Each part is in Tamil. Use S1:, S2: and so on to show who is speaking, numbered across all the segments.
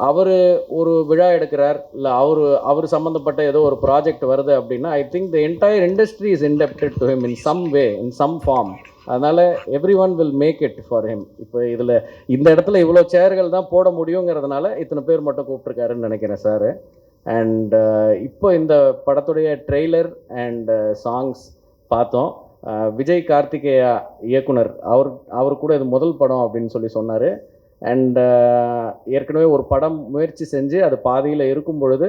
S1: அவர் ஒரு விழா எடுக்கிறார் இல்லை அவர் அவர் சம்மந்தப்பட்ட ஏதோ ஒரு ப்ராஜெக்ட் வருது அப்படின்னா I think the entire industry is indebted to him in some way in some form அதனால் everyone will make it for him இப்போ இதில் இந்த இடத்துல இவ்வளோ சேர்கள் தான் போட முடியுங்கிறதுனால இத்தனை பேர் மட்டும் கூப்பிட்ருக்காருன்னு நினைக்கிறேன் சார் அண்ட் uh, இப்போ இந்த படத்துடைய ட்ரெய்லர் அண்ட் சாங்ஸ் பார்த்தோம். Uh, விஜய் கார்த்திகேயா இயக்குனர் அவர் அவர் கூட இது முதல் படம் அப்படின்னு சொல்லி சொன்னார். அண்ட் uh, ஏற்கனவே ஒரு படம் முயற்சி செஞ்சு அது பாதியில் இருக்கும் பொழுது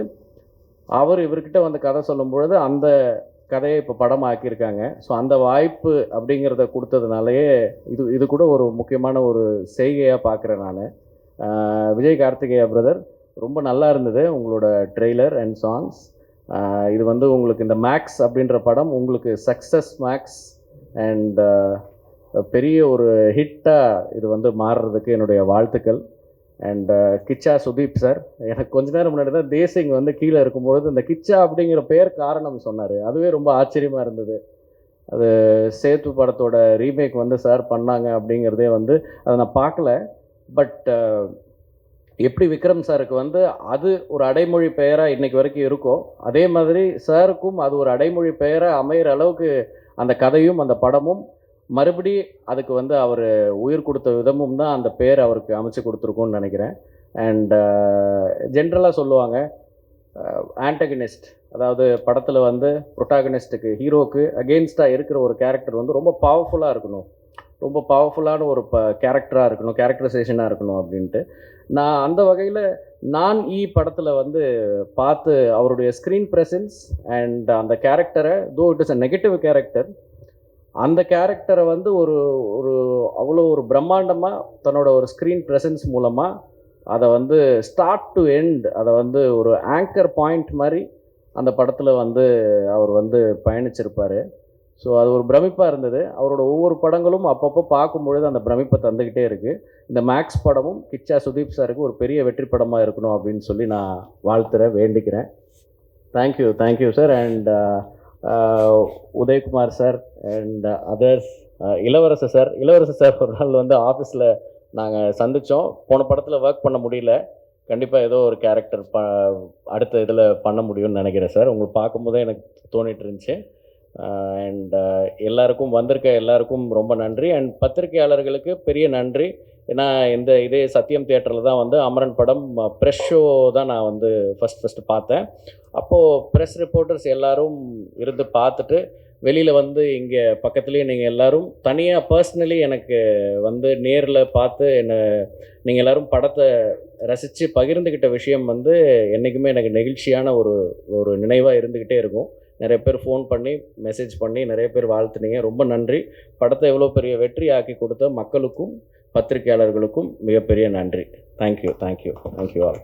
S1: அவர் இவர்கிட்ட வந்து கதை சொல்லும் பொழுது அந்த கதையை இப்போ படம் ஆக்கியிருக்காங்க. ஸோ அந்த வாய்ப்பு அப்படிங்கிறத கொடுத்ததுனாலயே இது இது கூட ஒரு முக்கியமான ஒரு செய்கையாக பார்க்குறேன் நான். Uh, விஜய் கார்த்திகேயா பிரதர் ரொம்ப நல்லா இருந்தது உங்களோட ட்ரெய்லர் அண்ட் சாங்ஸ் uh, இது வந்து உங்களுக்கு இந்த மேக்ஸ் அப்படின்ற படம் உங்களுக்கு சக்ஸஸ் மேக்ஸ் அண்ட் பெரிய ஒரு ஹிட்டாக இது வந்து மாறுறதுக்கு என்னுடைய வாழ்த்துக்கள். அண்ட் கிச்சா சுதீப் சார் எனக்கு கொஞ்ச நேரம் முன்னாடி தான் தேசிங் வந்து கீழே இருக்கும்பொழுது இந்த கிச்சா அப்படிங்கிற பேர் காரணம் சொன்னார். அதுவே ரொம்ப ஆச்சரியமாக இருந்தது. அது சேத்து படத்தோட ரீமேக் வந்து சார் பண்ணாங்க அப்படிங்கிறதே வந்து அதை நான் பார்க்கல. பட் uh, எப்படி விக்ரம் சாருக்கு வந்து அது ஒரு அடைமொழி பெயராக இன்னைக்கு வரைக்கும் இருக்கோ அதே மாதிரி சாருக்கும் அது ஒரு அடைமொழி பெயராக அமையிற அளவுக்கு அந்த கதையும் அந்த படமும் மறுபடி அதுக்கு வந்து அவர் உயிர் கொடுத்த விதமும் தான் அந்த பேர் அவருக்கு அமைச்சு கொடுத்துருக்கோன்னு நினைக்கிறேன். அண்ட் ஜென்ரலாக uh, சொல்லுவாங்க uh, ஆன்டகனிஸ்ட் அதாவது படத்தில் வந்து ப்ரொட்டாகனிஸ்ட்டுக்கு ஹீரோக்கு அகெயின்ஸ்டாக இருக்கிற ஒரு கேரக்டர் வந்து ரொம்ப பவர்ஃபுல்லாக இருக்கணும். ரொம்ப பவர்ஃபுல்லான ஒரு ப கேரக்டராக இருக்கணும் கேரக்டரைசேஷனாக இருக்கணும் அப்படின்ட்டு. நான் அந்த வகையில் நான் ஈ படத்தில் வந்து பார்த்து அவருடைய ஸ்க்ரீன் ப்ரெசன்ஸ் அண்ட் அந்த கேரக்டரை though it is a negative character அந்த கேரக்டரை வந்து ஒரு ஒரு அவ்வளோ ஒரு பிரம்மாண்டமாக தன்னோட ஒரு ஸ்க்ரீன் ப்ரெசன்ஸ் மூலமாக அதை வந்து ஸ்டார்ட் டு எண்ட் அதை வந்து ஒரு ஆங்கர் பாயிண்ட் மாதிரி அந்த படத்தில் வந்து அவர் வந்து பயணிச்சிருப்பார். ஸோ அது ஒரு பிரமிப்பாக இருந்தது. அவரோட ஒவ்வொரு படங்களும் அப்பப்போ பார்க்கும்பொழுது அந்த பிரமிப்பை தந்துக்கிட்டே இருக்குது இந்த மேக்ஸ் படமும் கிச்சா சுதீப் சாருக்கு ஒரு பெரிய வெற்றி படமாக இருக்கணும் அப்படின்னு சொல்லி நான் வாழ்த்துறேன் வேண்டிக்கிறேன். Thank you thank you sir and Udhayakumar sir and others Ilavarasar sir Ilavarasar sir ஒரு நாள் வந்து ஆஃபீஸில் நாங்கள் சந்தித்தோம் போன படத்தில் ஒர்க் பண்ண முடியல. கண்டிப்பாக ஏதோ ஒரு கேரக்டர் ப அடுத்த இதில் பண்ண முடியும்னு நினைக்கிறேன் சார் உங்களுக்கு பார்க்கும்போதே எனக்கு தோணிட்டு இருந்துச்சு. அண்ட் எல்லாருக்கும் வந்திருக்க எல்லாருக்கும் ரொம்ப நன்றி. அண்ட் பத்திரிகையாளர்களுக்கு பெரிய நன்றி. ஏன்னா இந்த இதே சத்யம் தியேட்டரில் தான் வந்து அமரன் படம் ப்ரெஷ் ஷோ தான் நான் வந்து ஃபஸ்ட் ஃபஸ்ட்டு பார்த்தேன். அப்போது ப்ரெஸ் ரிப்போர்ட்டர்ஸ் எல்லோரும் இருந்து பார்த்துட்டு வெளியில் வந்து இங்கே பக்கத்துலேயே நீங்கள் எல்லோரும் தனியாக பர்சனலி எனக்கு வந்து நேரில் பார்த்து என்னை நீங்கள் எல்லோரும் படத்தை ரசித்து பகிர்ந்துக்கிட்ட விஷயம் வந்து என்றைக்குமே எனக்கு நெகிழ்ச்சியான ஒரு ஒரு நினைவாக இருந்துக்கிட்டே இருக்கும். நிறைய பேர் ஃபோன் பண்ணி மெசேஜ் பண்ணி நிறைய பேர் வாழ்த்துனீங்க. ரொம்ப நன்றி. படத்தை எவ்வளோ பெரிய வெற்றி ஆக்கி கொடுத்த மக்களுக்கும் பத்திரிகையாளர்களுக்கும் மிகப்பெரிய நன்றி. Thank you thank you thank you all